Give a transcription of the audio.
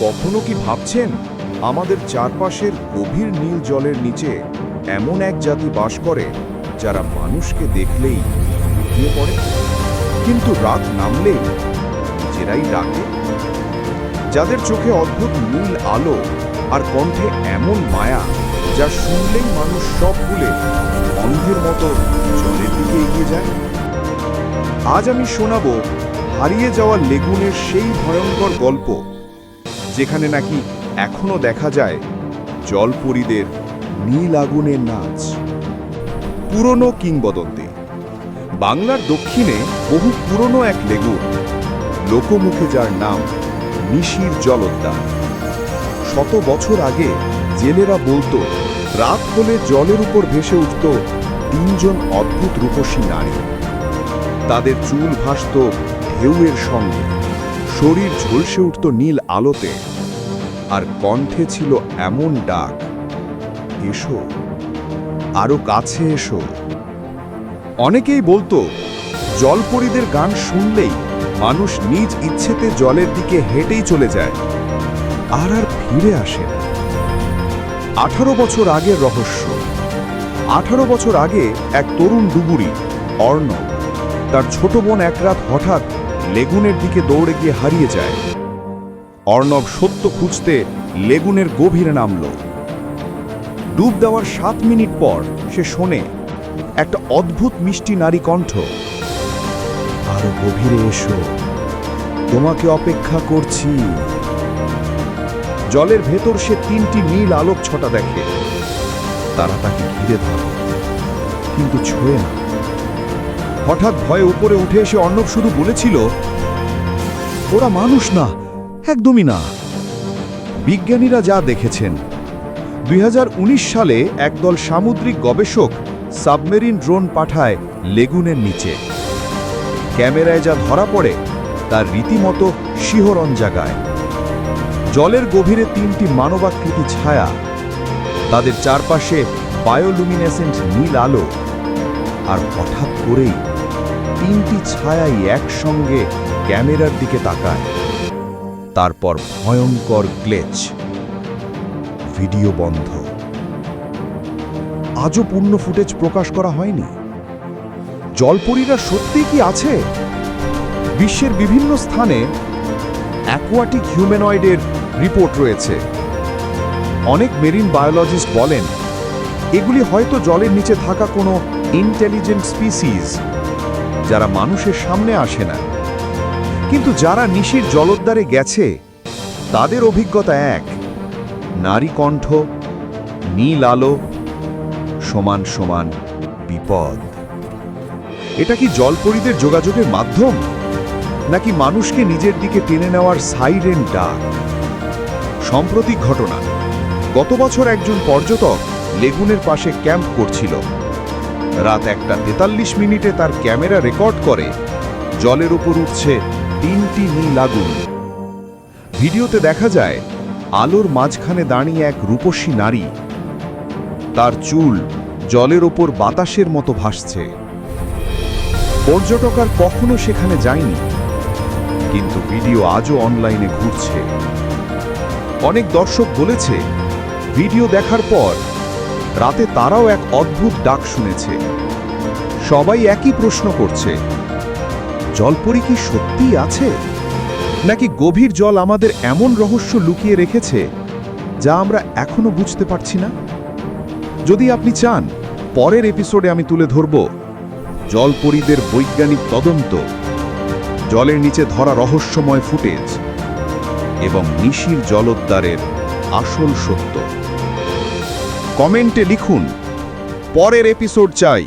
কখনো কি ভাবছেন? আমাদের চারপাশের গভীর নীল জলের নিচে এমন এক জাতি বাস করে যারা মানুষকে দেখলেই লুটিয়ে পড়ে। কিন্তু রাত নামলেই নিজেরাই ডাকে। যাদের চোখে অদ্ভুত নীল আলো আর কণ্ঠে এমন মায়া যা শুনলেই মানুষ সব ভুলে অন্ধের মতো জলের দিকে এগিয়ে যায়। আজ আমি শোনাবো হারিয়ে যাওয়া লেগুনের সেই ভয়ঙ্কর গল্প যেখানে নাকি এখনও দেখা যায় জলপরীদের নীল আগুনের নাচ। পুরনো কিংবদন্তি। বাংলার দক্ষিণে বহু পুরনো এক লেগুন। লোকমুখে যার নাম নিশির জলোদ্যান শত বছর আগে জেলেরা বলতো, রাত হলে জলের উপর ভেসে উঠত তিনজন অদ্ভুত রূপসী নারী। তাদের চুল ভাসত ঢেউয়ের সঙ্গে। শরীর ঝলসে উঠত নীল আলোতে, আর কণ্ঠে ছিল এমন ডাক, এসো, আরও কাছে এসো। অনেকেই বলতো, জলপরীদের গান শুনলেই মানুষ নিজ ইচ্ছেতে জলের দিকে হেঁটেই চলে যায়, আর আর ফিরে আসে আঠারো বছর আগের রহস্য। আঠারো বছর আগে এক তরুণ ডুবুরি অর্ণ তার ছোট বোন এক রাত হঠাৎ লেগুনের দিকে দৌড়ে গিয়ে হারিয়ে যায়। অর্ণব সত্য খুঁজতে লেগুনের গভীরে নামল। ডুব দেওয়ার সাত মিনিট পর সে শোনে একটা অদ্ভুত মিষ্টি নারী কণ্ঠ। আরও গভীরে এসো, তোমাকে অপেক্ষা করছি। জলের ভেতর সে তিনটি নীল আলোক ছটা দেখে। তারা তাকে ঘিরে ধরে, কিন্তু ছোঁয়ে না। হঠাৎ ভয়ে উপরে উঠে এসে অর্ণব শুধু বলেছিল, ওরা মানুষ না, একদমই না। বিজ্ঞানীরা যা দেখেছেন, দুই হাজার উনিশ সালে একদল সামুদ্রিক গবেষক সাবমেরিন ড্রোন পাঠায় লেগুনের নিচে। ক্যামেরায় যা ধরা পড়ে তার রীতিমতো শিহরণ জাগায়। জলের গভীরে তিনটি মানবাকৃতি ছায়া, তাদের চারপাশে বায়োলুমিনেসেন্ট নীল আলো, আর হঠাৎ করেই তিনটি ছায়াই একসঙ্গে ক্যামেরার দিকে তাকায়। তারপর ভয়ঙ্কর গ্লেচ। ভিডিও বন্ধ। আজও পূর্ণ ফুটেজ প্রকাশ করা হয়নি। জলপরীরা সত্যি কি আছে? বিশ্বের বিভিন্ন স্থানে অ্যাকোয়াটিক হিউম্যানয়েডের রিপোর্ট রয়েছে। অনেক মেরিন বায়োলজিস্ট বলেন, এগুলি হয়তো জলের নিচে থাকা কোনো ইন্টেলিজেন্ট স্পিসিস যারা মানুষের সামনে আসে না। কিন্তু যারা নিশির জলোদ্দারে গেছে, তাদের অভিজ্ঞতা এক। নারী কণ্ঠ, নীল আলো, সমান সমান বিপদ। এটা কি জলপরীদের যোগাযোগের মাধ্যম? নাকি মানুষকে নিজের দিকে টেনে নেওয়ার সাইরেন ডাক? সাম্প্রতিক ঘটনা। গত বছর একজন পর্যটক লেগুনের পাশে ক্যাম্প করছিল। রাত একটা তেতাল্লিশ মিনিটে তার ক্যামেরা রেকর্ড করে, জলের উপর উঠছে তিনটি নীল আগুন। ভিডিওতে দেখা যায়, আলোর মাঝখানে দাঁড়িয়ে এক রূপসী নারী। তার চুল জলের ওপর বাতাসের মতো ভাসছে। পর্যটক আর কখনো সেখানে যায়নি, কিন্তু ভিডিও আজও অনলাইনে ঘুরছে। অনেক দর্শক বলেছে, ভিডিও দেখার পর রাতে তারাও এক অদ্ভুত ডাক শুনেছে। সবাই একই প্রশ্ন করছে, জলপরি কি সত্যিই আছে? নাকি গভীর জল আমাদের এমন রহস্য লুকিয়ে রেখেছে যা আমরা এখনও বুঝতে পারছি না? যদি আপনি চান, পরের এপিসোডে আমি তুলে ধরব জলপরীদের বৈজ্ঞানিক তদন্ত, জলের নিচে ধরা রহস্যময় ফুটেজ এবং নিশির জলোদ্দারের আসল সত্য। কমেন্টে লিখুন। পরের এপিসোড চাই।